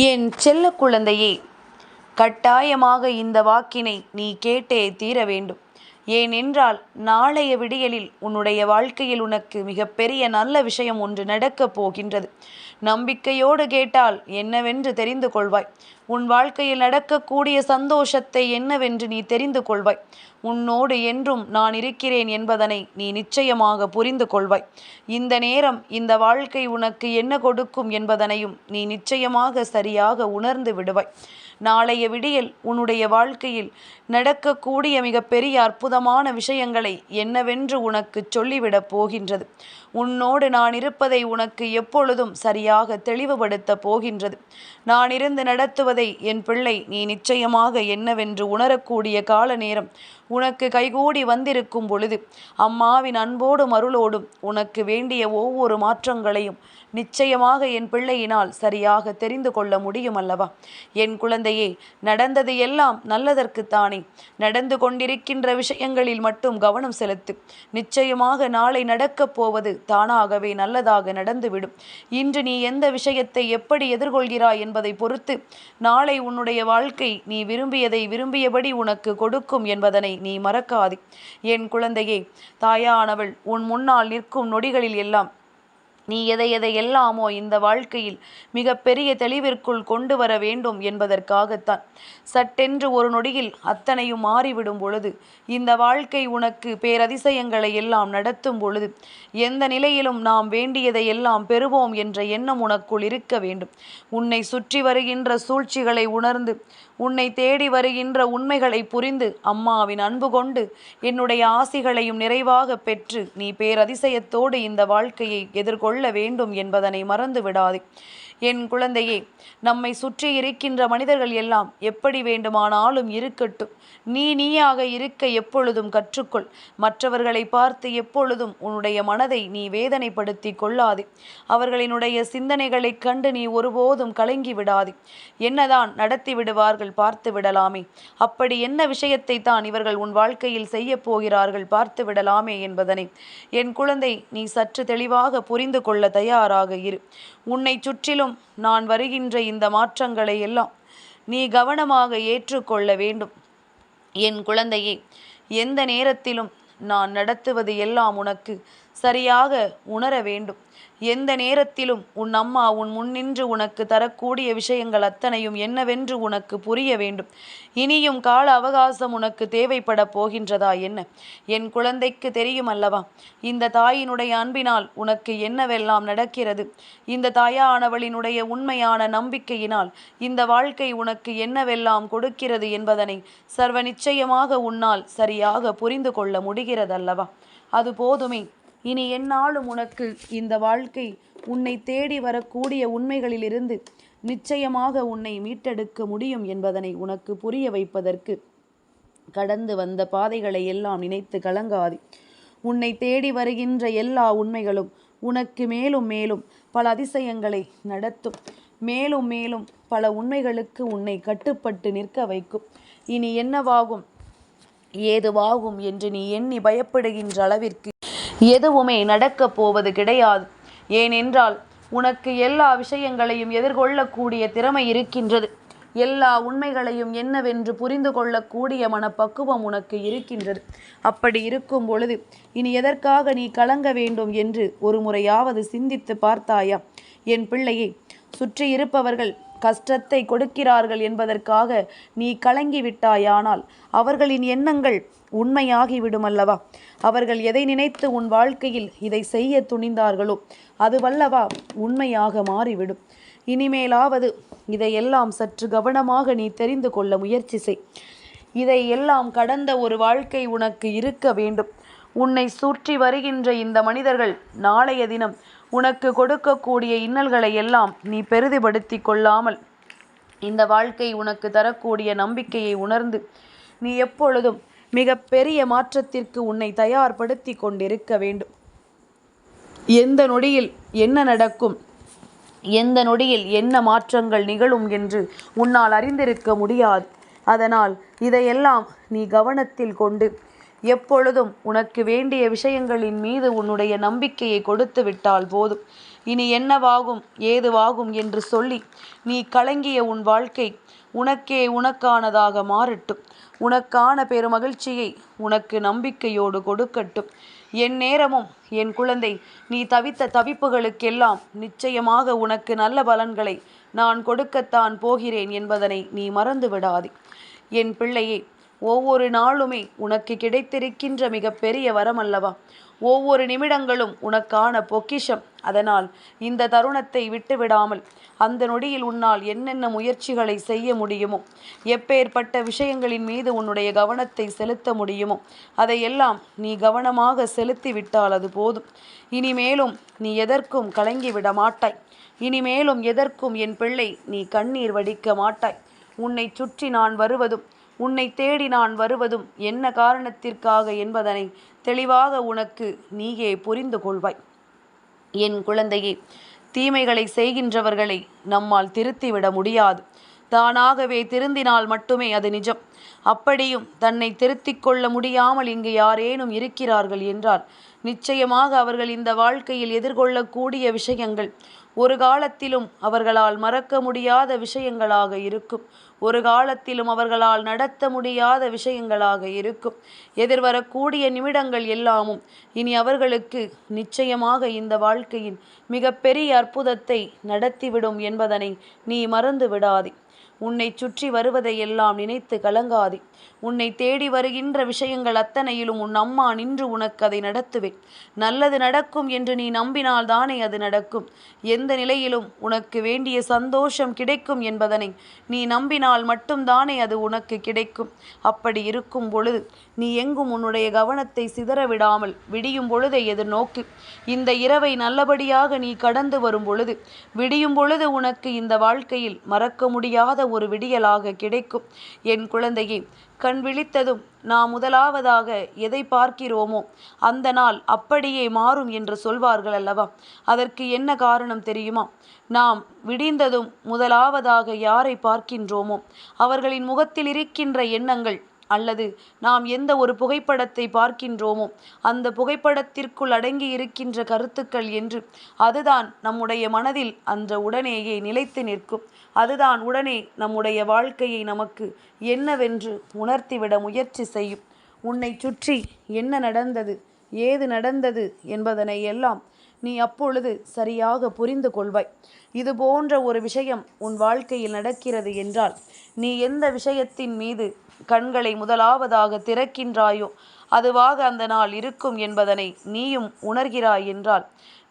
என் செல்ல குழந்தையே கட்டாயமாக இந்த வாக்கினை நீ கேட்டே தீர வேண்டும். ஏனென்றால் நாளைய விடியலில் உன்னுடைய வாழ்க்கையில் உனக்கு மிகப்பெரிய நல்ல விஷயம் ஒன்று நடக்கப் போகின்றது. நம்பிக்கையோடு கேட்டால் என்னவென்று தெரிந்து கொள்வாய். உன் வாழ்க்கையில் நடக்கக்கூடிய சந்தோஷத்தை என்னவென்று நீ தெரிந்து கொள்வாய். உன்னோடு என்றும் நான் இருக்கிறேன் என்பதனை நீ நிச்சயமாக புரிந்து கொள்வாய். இந்த நேரம் இந்த வாழ்க்கை உனக்கு என்ன கொடுக்கும் என்பதனையும் நீ நிச்சயமாக சரியாக உணர்ந்து விடுவாய். நாளைய விடியல் உன்னுடைய வாழ்க்கையில் நடக்கக்கூடிய மிகப்பெரிய அற்புதமான விஷயங்களை என்னவென்று உனக்கு சொல்லிவிடப் போகின்றது. உன்னோடு நான் இருப்பதை உனக்கு எப்பொழுதும் சரியாக தெளிவுபடுத்தப் போகின்றது. நான் இருந்து நடத்துவதை என் பிள்ளை நீ நிச்சயமாக என்னவென்று உணரக்கூடிய கால நேரம். உனக்கு கைகூடி வந்திருக்கும் பொழுது அம்மாவின் அன்போடும் அருளோடும் உனக்கு வேண்டிய ஒவ்வொரு மாற்றங்களையும் நிச்சயமாக என் பிள்ளையினால் சரியாக தெரிந்து கொள்ள முடியும் அல்லவா என் குழந்தையே நடந்தது எல்லாம் நல்லதற்குத்தானே நடந்து கொண்டிருக்கின்ற விஷயங்களில் மட்டும் கவனம் செலுத்து. நிச்சயமாக நாளை நடக்கப் போவது தானாகவே நல்லதாக நடந்துவிடும். இன்று நீ எந்த விஷயத்தை எப்படி எதிர்கொள்கிறாய் என்பதை பொறுத்து நாளை உன்னுடைய வாழ்க்கை நீ விரும்பியதை விரும்பியபடி உனக்கு கொடுக்கும் என்பதனை நீ மறக்காதே. என் குழந்தையே தாயானவள் உன் முன்னால் நிற்கும் நொடிகளில் எல்லாம் நீ எதை எதை எல்லாமோ இந்த வாழ்க்கையில் மிக பெரிய தெளிவிற்குள் கொண்டு வர வேண்டும் என்பதற்காகத்தான். சட்டென்று ஒரு நொடியில் அத்தனையும் மாறிவிடும் பொழுது இந்த வாழ்க்கை உனக்கு பேரதிசயங்களை எல்லாம் நடத்தும் பொழுது எந்த நிலையிலும் நாம் வேண்டியதை எல்லாம் பெறுவோம் என்ற எண்ணம் உனக்குள் இருக்க வேண்டும். உன்னை சுற்றி வருகின்ற சூழ்ச்சிகளை உணர்ந்து உன்னை தேடி வருகின்ற உண்மைகளை புரிந்து அம்மாவின் அன்பு கொண்டு என்னுடைய ஆசிகளையும் நிறைவாக பெற்று நீ பேரதிசயத்தோடு இந்த வாழ்க்கையை எதிர்கொள்ள வேண்டும் என்பதனை மறந்து விடாதே என் குழந்தையே நம்மை சுற்றி இருக்கின்ற மனிதர்கள் எல்லாம் எப்படி வேண்டுமானாலும் இருக்கட்டும். நீ நீயாக இருக்க எப்பொழுதும் கற்றுக்கொள். மற்றவர்களை பார்த்து எப்பொழுதும் உன்னுடைய மனதை நீ வேதனைப்படுத்தி கொள்ளாதே. அவர்களினுடைய சிந்தனைகளைக் கண்டு நீ ஒருபோதும் கலங்கி விடாதே. என்னதான் நடத்தி விடுவார்கள் பார்த்து விடலாமே. அப்படி என்ன விஷயத்தை தான் இவர்கள் உன் வாழ்க்கையில் செய்ய போகிறார்கள் பார்த்து விடலாமே என்பதனை. என் குழந்தை நீ சற்று தெளிவாக புரிந்து கொள்ள தயாராக இரு. உன்னை சுற்றிலும் நான் வருகின்ற இந்த மாற்றங்களை எல்லாம் நீ கவனமாக ஏற்றுக்கொள்ள வேண்டும். என் குழந்தையே எந்த நேரத்திலும் நான் நடத்துவது எல்லாம் உனக்கு சரியாக உணர வேண்டும். எந்த நேரத்திலும் உன் அம்மா உன் முன்னின்று உனக்கு தரக்கூடிய விஷயங்கள் அத்தனையும் என்னவென்று உனக்கு புரிய வேண்டும். இனியும் கால அவகாசம் உனக்கு தேவைப்பட போகின்றதா என்ன? என் குழந்தைக்கு தெரியும் அல்லவா? இந்த தாயினுடைய அன்பினால் உனக்கு என்னவெல்லாம் நடக்கிறது? இந்த தாயானவளினுடைய உண்மையான நம்பிக்கையினால் இந்த வாழ்க்கை உனக்கு என்னவெல்லாம் கொடுக்கிறது என்பதனை சர்வ நிச்சயமாக உன்னால் சரியாக புரிந்து கொள்ள முடிகிறதல்லவா? அது போதுமே. இனி என்னாலும் உனக்கு இந்த வாழ்க்கை உன்னை தேடி வரக்கூடிய உண்மைகளிலிருந்து நிச்சயமாக உன்னை மீட்டெடுக்க முடியும் என்பதனை உனக்கு புரிய வைப்பதற்கு கடந்து வந்த பாதைகளை எல்லாம் நினைத்து கலங்காது. உன்னை தேடி வருகின்ற எல்லா உண்மைகளும் உனக்கு மேலும் மேலும் பல அதிசயங்களை நடத்தும். மேலும் மேலும் பல உண்மைகளுக்கு உன்னை கட்டுப்பட்டு நிற்க வைக்கும். இனி என்னவாகும்? ஏதுவாகும் என்று நீ எண்ணி பயப்படுகின்ற அளவிற்கு எதுவுமே நடக்கப் போவது கிடையாது. ஏனென்றால் உனக்கு எல்லா விஷயங்களையும் எதிர்கொள்ளக்கூடிய திறமை இருக்கின்றது. எல்லா உண்மைகளையும் என்னவென்று புரிந்து கொள்ளக்கூடிய மனப்பக்குவம் உனக்கு இருக்கின்றது. அப்படி இருக்கும் பொழுது இனி எதற்காக நீ கலங்க வேண்டும் என்று ஒரு முறையாவது சிந்தித்து பார்த்தாயா? என் பிள்ளையை சுற்றி இருப்பவர்கள் கஷ்டத்தை கொடுக்கிறார்கள் என்பதற்காக நீ கலங்கி விட்டாயானால் அவர்களின் எண்ணங்கள் உண்மையாகிவிடும் அல்லவா அவர்கள் எதை நினைத்து உன் வாழ்க்கையில் இதை செய்ய துணிந்தார்களோ அதுவல்லவா உண்மையாக மாறிவிடும். இனிமேலாவது இதையெல்லாம் சற்று கவனமாக நீ தெரிந்து கொள்ள முயற்சி செய். இதை எல்லாம் கடந்த ஒரு வாழ்க்கை உனக்கு இருக்க வேண்டும். உன்னை சுற்றி வருகின்ற இந்த மனிதர்கள் நாளைய தினம் உனக்கு கொடுக்கக்கூடிய இன்னல்களை எல்லாம் நீ பெரிதுபடுத்தி கொள்ளாமல் இந்த வாழ்க்கை உனக்கு தரக்கூடிய நம்பிக்கையை உணர்ந்து நீ எப்பொழுதும் மிக பெரிய மாற்றத்திற்கு உன்னை தயார்படுத்தி கொண்டிருக்க வேண்டும். எந்த நொடியில் என்ன நடக்கும் எந்த நொடியில் என்ன மாற்றங்கள் நிகழும் என்று உன்னால் அறிந்திருக்க முடியாது. அதனால் இதையெல்லாம் நீ கவனத்தில் கொண்டு எப்பொழுதும் உனக்கு வேண்டிய விஷயங்களின் மீது உன்னுடைய நம்பிக்கையை கொடுத்து விட்டால் போதும். இனி என்னவாகும் ஏதுவாகும் என்று சொல்லி நீ கலங்கிய உன் வாழ்க்கை உனக்கே உனக்கானதாக மாறட்டும். உனக்கான பெருமகிழ்ச்சியை உனக்கு நம்பிக்கையோடு கொடுக்கட்டும். என் நேரமும் என் குழந்தை நீ தவித்த தவிப்புகளுக்கெல்லாம் நிச்சயமாக உனக்கு நல்ல பலன்களை நான் கொடுக்கத்தான் போகிறேன் என்பதனை நீ மறந்து விடாதே என் பிள்ளையே ஒவ்வொரு நாளுமே உனக்கு கிடைத்திருக்கின்ற மிகப்பெரிய வரம் அல்லவா ஒவ்வொரு நிமிடங்களும் உனக்கான பொக்கிஷம். அதனால் இந்த தருணத்தை விட்டுவிடாமல் அந்த நொடியில் உன்னால் என்னென்ன முயற்சிகளை செய்ய முடியுமோ எப்பேற்பட்ட விஷயங்களின் மீது உன்னுடைய கவனத்தை செலுத்த முடியுமோ அதையெல்லாம் நீ கவனமாக செலுத்தி விட்டால் அது போதும். இனிமேலும் நீ எதற்கும் கலங்கி விட மாட்டாய். இனிமேலும் எதற்கும் என் பிள்ளை நீ கண்ணீர் வடிக்க மாட்டாய். உன்னை சுற்றி நான் வருவதும் உன்னை தேடி நான் வருவதும் என்ன காரணத்திற்காக என்பதனை தெளிவாக உனக்கு நீயே புரிந்து கொள்வாய். என் குழந்தையே தீமைகளை செய்கின்றவர்களை நம்மால் திருத்திவிட முடியாது. தானாகவே திருந்தினால் மட்டுமே அது நிஜம். அப்படியும் தன்னை திருத்திக் கொள்ள முடியாமல் இங்கு யாரேனும் இருக்கிறார்கள் என்றால் நிச்சயமாக அவர்கள் இந்த வாழ்க்கையில் எதிர்கொள்ளக்கூடிய விஷயங்கள் ஒரு காலத்திலும் அவர்களால் மறக்க முடியாத விஷயங்களாக இருக்கும். ஒரு காலத்திலும் அவர்களால் நடத்த முடியாத விஷயங்களாக இருக்கும். எதிர்வரக்கூடிய நிமிடங்கள் எல்லாமும் இனி அவர்களுக்கு நிச்சயமாக இந்த வாழ்க்கையின் மிகப்பெரிய அற்புதத்தை நடத்திவிடும் என்பதனை நீ மறந்து விடாதே உன்னை சுற்றி வருவதையெல்லாம் நினைத்து கலங்காதே. உன்னை தேடி வருகின்ற விஷயங்கள் அத்தனையிலும் உன் அம்மா நின்று உனக்கு அதை நடத்துவேன். நல்லது நடக்கும் என்று நீ நம்பினால் தானே அது நடக்கும். எந்த நிலையிலும் உனக்கு வேண்டிய சந்தோஷம் கிடைக்கும் என்பதனை நீ நம்பினால் மட்டும்தானே அது உனக்கு கிடைக்கும். அப்படி இருக்கும் பொழுது நீ எங்கும் உன்னுடைய கவனத்தை சிதற விடாமல் விடியும் பொழுதை எதிர்நோக்கு இந்த இரவை நல்லபடியாக நீ கடந்து வரும் பொழுது விடியும் பொழுது உனக்கு இந்த வாழ்க்கையில் மறக்க முடியாத ஒரு விடியலாக கிடைக்கும். என் குழந்தையே கண் விழித்ததும் நாம் முதலாவதாக எதை பார்க்கிறோமோ அந்த நாள் அப்படியே மாறும் என்று சொல்வார்கள் அல்லவா? அதற்கு என்ன காரணம் தெரியுமா? நாம் விடிந்ததும் முதலாவதாக யாரை பார்க்கின்றோமோ? அவர்களின் முகத்தில் இருக்கின்ற எண்ணங்கள் அல்லது நாம் எந்த ஒரு புகைப்படத்தை பார்க்கின்றோமோ அந்த புகைப்படத்திற்குள் அடங்கி இருக்கின்ற கருத்துக்கள் என்று அதுதான் நம்முடைய மனதில் அந்த உடனேயே நிலைத்து நிற்கும். அதுதான் உடனே நம்முடைய வாழ்க்கையை நமக்கு என்னவென்று உணர்த்திவிட முயற்சி செய்யும். உன்னை சுற்றி என்ன நடந்தது ஏது நடந்தது என்பதனை எல்லாம் நீ அப்பொழுது சரியாக புரிந்து கொள்வாய். இது போன்ற ஒரு விஷயம் உன் வாழ்க்கையில் நடக்கிறது என்றால் நீ எந்த விஷயத்தின் மீது கண்களை முதலாவதாக திறக்கின்றாயோ அதுவாக அந்த நாள் இருக்கும் என்பதனை நீயும் உணர்கிறாய் என்றால்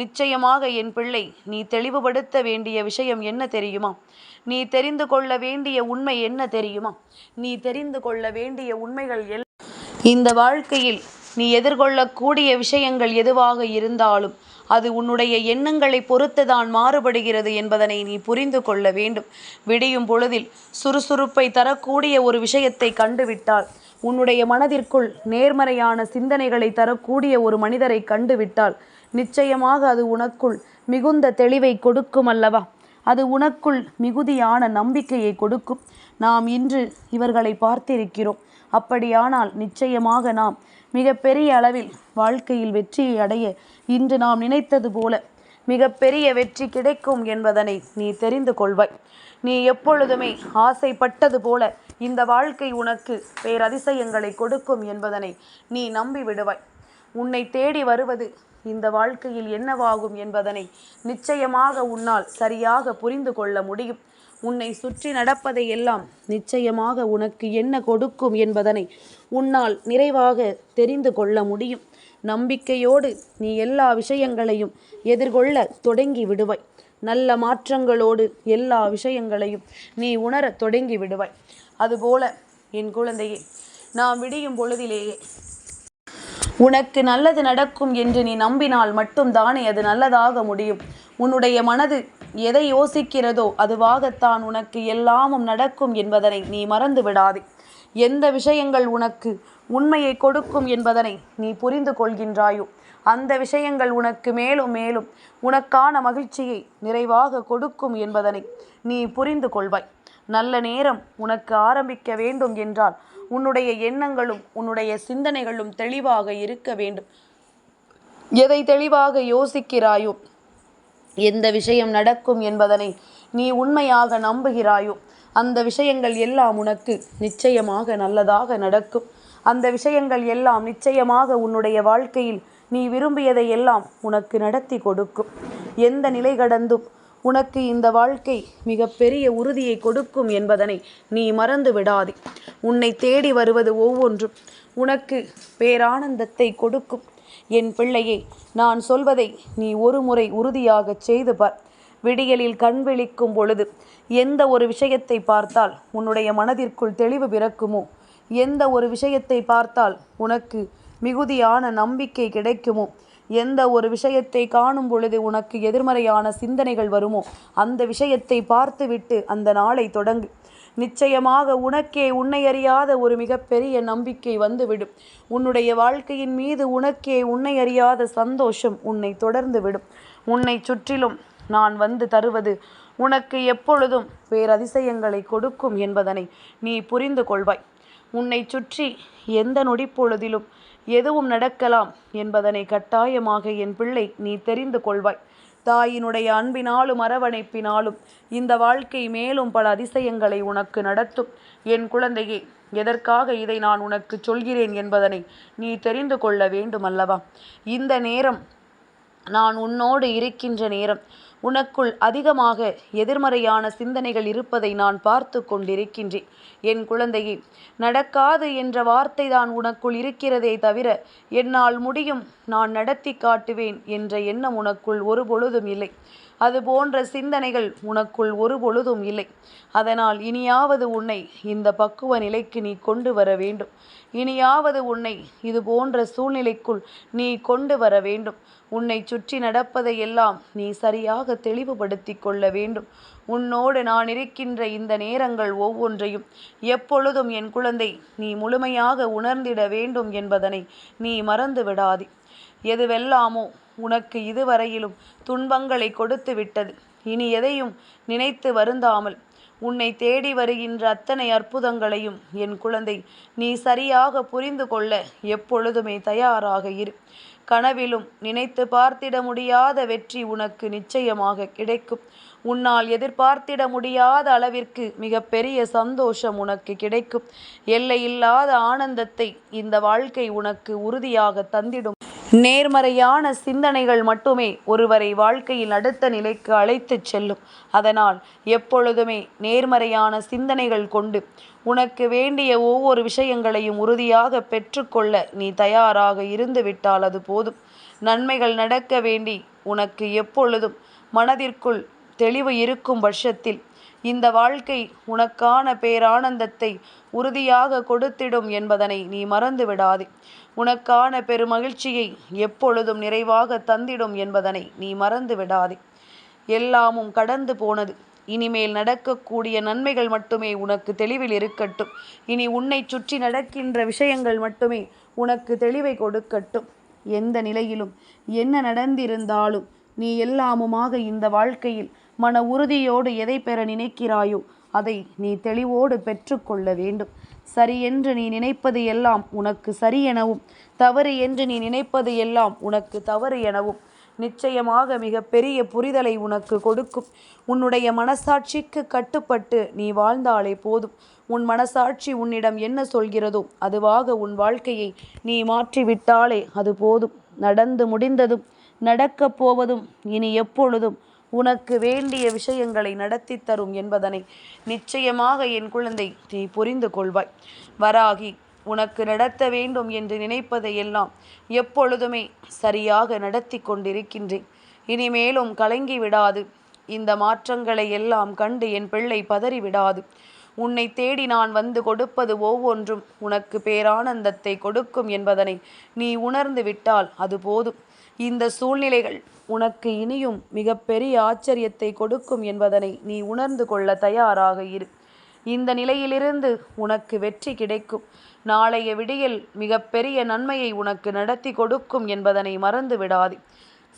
நிச்சயமாக என் பிள்ளை நீ தெளிவுபடுத்த வேண்டிய விஷயம் என்ன தெரியுமா? நீ தெரிந்து கொள்ள வேண்டிய உண்மை என்ன தெரியுமா? நீ தெரிந்து கொள்ள வேண்டிய உண்மைகள் எல். இந்த வாழ்க்கையில் நீ எதிர்கொள்ளக்கூடிய விஷயங்கள் எதுவாக இருந்தாலும் அது உன்னுடைய எண்ணங்களை பொறுத்துதான் மாறுபடுகிறது என்பதனை நீ புரிந்து கொள்ள வேண்டும். விடியும் பொழுதில் சுறுசுறுப்பை தரக்கூடிய ஒரு விஷயத்தை கண்டுவிட்டால் உன்னுடைய மனதிற்குள் நேர்மறையான சிந்தனைகளை தரக்கூடிய ஒரு மனிதரை கண்டுவிட்டால் நிச்சயமாக அது உனக்குள் மிகுந்த தெளிவை கொடுக்கும் அல்லவா? அது உனக்குள் மிகுதியான நம்பிக்கையை கொடுக்கும். நாம் இன்று இவர்களை பார்த்திருக்கிறோம். அப்படியானால் நிச்சயமாக நாம் மிகப்பெரிய அளவில் வாழ்க்கையில் வெற்றியை அடைய இன்று நாம் நினைத்தது போல மிகப்பெரிய வெற்றி கிடைக்கும் என்பதனை நீ தெரிந்து கொள்வாய். நீ எப்பொழுதுமே ஆசைப்பட்டது போல இந்த வாழ்க்கை உனக்கு பேரதிசயங்களை கொடுக்கும் என்பதனை நீ நம்பி விடுவாய் உன்னை தேடி வருவது இந்த வாழ்க்கையில் என்னவாகும் என்பதனை நிச்சயமாக உன்னால் சரியாக புரிந்து கொள்ள முடியும். உன்னை சுற்றி நடப்பதை எல்லாம் நிச்சயமாக உனக்கு என்ன கொடுக்கும் என்பதனை உன்னால் நிறைவாக தெரிந்து கொள்ள முடியும். நம்பிக்கையோடு நீ எல்லா விஷயங்களையும் எதிர்கொள்ள தொடங்கி விடுவாய். நல்ல மாற்றங்களோடு எல்லா விஷயங்களையும் நீ உணரத் தொடங்கி விடுவாய். அதுபோல என் குழந்தையே நாம் விடியும் பொழுதிலேயே உனக்கு நல்லது நடக்கும் என்று நீ நம்பினால் மட்டும் தானே அது நல்லதாக முடியும். உன்னுடைய மனது எதை யோசிக்கிறதோ அதுவாகத்தான் உனக்கு எல்லாமும் நடக்கும் என்பதனை நீ மறந்து விடாதே. எந்த விஷயங்கள் உனக்கு உண்மையை கொடுக்கும் என்பதனை நீ புரிந்து கொள்கின்றாயோ அந்த விஷயங்கள் உனக்கு மேலும் மேலும் உனக்கான மகிழ்ச்சியை நிறைவாக கொடுக்கும் என்பதனை நீ புரிந்து கொள்வாய். நல்ல நேரம் உனக்கு ஆரம்பிக்க வேண்டும் என்றால் உன்னுடைய எண்ணங்களும் உன்னுடைய சிந்தனைகளும் தெளிவாக இருக்க வேண்டும். எதை தெளிவாக யோசிக்கிறாயோ எந்த விஷயம் நடக்கும் என்பதனை நீ உண்மையாக நம்புகிறாயோ அந்த விஷயங்கள் எல்லாம் உனக்கு நிச்சயமாக நல்லதாக நடக்கும். அந்த விஷயங்கள் எல்லாம் நிச்சயமாக உன்னுடைய வாழ்க்கையில் நீ விரும்பியதை எல்லாம் உனக்கு நடத்தி கொடுக்கும். எந்த நிலை கடந்தும் உனக்கு இந்த வாழ்க்கை மிகப்பெரிய உறுதியை கொடுக்கும் என்பதனை நீ மறந்து விடாதே. உன்னை தேடி வருவது ஒவ்வொன்றும் உனக்கு பேரானந்தத்தை கொடுக்கும். என் பிள்ளையே நான் சொல்வதை நீ ஒரு முறை உறுதியாகச் செய்து பார். விடியலில் கண் விழிக்கும் பொழுது எந்த ஒரு விஷயத்தை பார்த்தால் உன்னுடைய மனதிற்குள் தெளிவு பிறக்குமோ? எந்த ஒரு விஷயத்தை பார்த்தால் உனக்கு மிகுதியான நம்பிக்கை கிடைக்குமோ? எந்த ஒரு விஷயத்தை காணும் பொழுது உனக்கு எதிர்மறையான சிந்தனைகள் வருமோ அந்த விஷயத்தை பார்த்துவிட்டு அந்த நாளை தொடங்கு. நிச்சயமாக உனக்கே உன்னை அறியாத ஒரு மிகப்பெரிய நம்பிக்கை வந்துவிடும். உன்னுடைய வாழ்க்கையின் மீது உனக்கே உன்னை அறியாத சந்தோஷம் உன்னை தொடர்ந்து விடும் உன்னை சுற்றிலும் நான் வந்து தருவது உனக்கு எப்பொழுதும் பேரதிசயங்களை கொடுக்கும் என்பதனை நீ புரிந்து கொள்வாய். உன்னை சுற்றி எந்த நொடிப்பொழுதிலும் எதுவும் நடக்கலாம் என்பதனை கட்டாயமாக என் பிள்ளை நீ தெரிந்து கொள்வாய். தாயினுடைய அன்பினாலும் அரவணைப்பினாலும் இந்த வாழ்க்கை மேலும் பல அதிசயங்களை உனக்கு நடத்தும். என் குழந்தையே எதற்காக இதை நான் உனக்கு சொல்கிறேன் என்பதனை நீ தெரிந்து கொள்ள வேண்டும் அல்லவா இந்த நேரம் நான் உன்னோடு இருக்கின்ற நேரம் உனக்குள் அதிகமாக எதிர்மறையான சிந்தனைகள் இருப்பதை நான் பார்த்து கொண்டிருக்கின்றேன். என் குழந்தையே நடக்காது என்ற வார்த்தை தான் உனக்குள் இருக்கிறதே தவிர என்னால் முடியும் நான் நடத்தி காட்டுவேன் என்ற எண்ணம் உனக்குள் ஒரு பொழுதும் இல்லை. அது போன்ற சிந்தனைகள் உனக்குள் ஒரு பொழுதும் இல்லை. அதனால் இனியாவது உன்னை இந்த பக்குவ நிலைக்கு நீ கொண்டு வர வேண்டும். இனியாவது உன்னை இது போன்ற சூழ்நிலைக்குள் நீ கொண்டு வர வேண்டும். உன்னை சுற்றி நடப்பதையெல்லாம் நீ சரியாக தெளிவுபடுத்தி கொள்ள வேண்டும். உன்னோடு நான் இருக்கின்ற இந்த நேரங்கள் ஒவ்வொன்றையும் எப்பொழுதும் என் குழந்தை நீ முழுமையாக உணர்ந்திட வேண்டும் என்பதனை நீ மறந்து விடாதே எதுவெல்லாமோ உனக்கு இதுவரையிலும் துன்பங்களை கொடுத்து விட்டது. இனி எதையும் நினைத்து வருந்தாமல் உன்னை தேடி வருகின்ற அத்தனை அற்புதங்களையும் என் குழந்தை நீ சரியாக புரிந்து கொள்ள எப்பொழுதுமே தயாராக இரு. கனவிலும் நினைத்து பார்த்திட முடியாத வெற்றி உனக்கு நிச்சயமாக கிடைக்கும். உன்னால் எதிர்பார்த்திட முடியாத அளவிற்கு மிகப்பெரிய சந்தோஷம் உனக்கு கிடைக்கும். எல்லையில்லாத ஆனந்தத்தை இந்த வாழ்க்கை உனக்கு உறுதியாக தந்திடும். நேர்மறையான சிந்தனைகள் மட்டுமே ஒருவரை வாழ்க்கையில் அடுத்த நிலைக்கு அழைத்துச் செல்லும். அதனால் எப்பொழுதுமே நேர்மறையான சிந்தனைகள் கொண்டு உனக்கு வேண்டிய ஒவ்வொரு விஷயங்களையும் உறுதியாக பெற்றுக்கொள்ள நீ தயாராக இருந்துவிட்டால் அது போதும். நன்மைகள் நடக்க வேண்டி உனக்கு எப்பொழுதும் மனதிற்குள் தெளிவு இருக்கும் பட்சத்தில் இந்த வாழ்க்கை உனக்கான பேரானந்தத்தை உறுதியாக கொடுத்திடும் என்பதனை நீ மறந்து விடாதே உனக்கான பெருமகிழ்ச்சியை எப்பொழுதும் நிறைவாக தந்திடும் என்பதனை நீ மறந்து விடாதே. எல்லாமும் கடந்து போனது. இனிமேல் நடக்கக்கூடிய நன்மைகள் மட்டுமே உனக்கு தெளிவில் இருக்கட்டும். இனி உன்னை சுற்றி நடக்கின்ற விஷயங்கள் மட்டுமே உனக்கு தெளிவை கொடுக்கட்டும். எந்த நிலையிலும் என்ன நடந்திருந்தாலும் நீ எல்லாமுமாக இந்த வாழ்க்கையில் மன உறுதியோடு எதை பெற நினைக்கிறாயோ அதை நீ தெளிவோடு பெற்றுக்கொள்ள வேண்டும். சரி என்று நீ நினைப்பது எல்லாம் உனக்கு சரி எனவும் தவறு என்று நீ நினைப்பது எல்லாம் உனக்கு தவறு எனவும். நிச்சயமாக மிக பெரிய புரிதலை உனக்கு கொடுக்கும். உன்னுடைய மனசாட்சிக்கு கட்டுப்பட்டு நீ வாழ்ந்தாலே போதும். உன் மனசாட்சி உன்னிடம் என்ன சொல்கிறதோ அதுவாக உன் வாழ்க்கையை நீ மாற்றிவிட்டாலே அது போதும். நடந்து முடிந்ததும் நடக்கப் போவதும் இனி எப்பொழுதும் உனக்கு வேண்டிய விஷயங்களை நடத்தி தரும் என்பதனை நிச்சயமாக என் குழந்தை நீ புரிந்து கொள்வாய். வராகி உனக்கு நடத்த வேண்டும் என்று நினைப்பதையெல்லாம் எப்பொழுதுமே சரியாக நடத்தி கொண்டிருக்கின்றேன். இனிமேலும் கலங்கி விடாது. இந்த மாற்றங்களை எல்லாம் கண்டு என் பிள்ளை பதறி விடாது. உன்னை தேடி நான் வந்து கொடுப்பது ஒவ்வொன்றும் உனக்கு பேரானந்தத்தை கொடுக்கும் என்பதனை நீ உணர்ந்து விட்டால் அது போதும். இந்த சூழ்நிலைகள் உனக்கு இனியும் மிகப்பெரிய ஆச்சரியத்தை கொடுக்கும் என்பதனை நீ உணர்ந்து கொள்ள தயாராக இரு. இந்த நிலையிலிருந்து உனக்கு வெற்றி கிடைக்கும். நாளைய விடியல் மிகப்பெரிய நன்மையை உனக்கு நடத்தி கொடுக்கும் என்பதனை மறந்து விடாதே.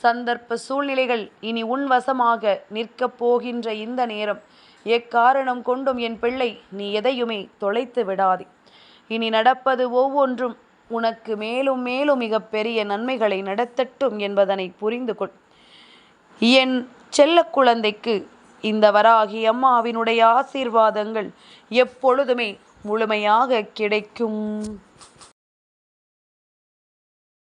சந்தர்ப்ப சூழ்நிலைகள் இனி உன் வசமாக நிற்கப் போகின்ற இந்த நேரம் எக்காரணம் கொண்டும் என் பிள்ளை நீ எதையுமே தொலைத்து விடாதே. இனி நடப்பது ஒவ்வொன்றும் உனக்கு மேலும் மேலும் மிகப்பெரிய நன்மைகளை நடத்தட்டும் என்பதனை புரிந்து கொள். என் செல்ல குழந்தைக்கு இந்த வராகி அம்மாவினுடைய ஆசீர்வாதங்கள் எப்பொழுதுமே முழுமையாக கிடைக்கும்.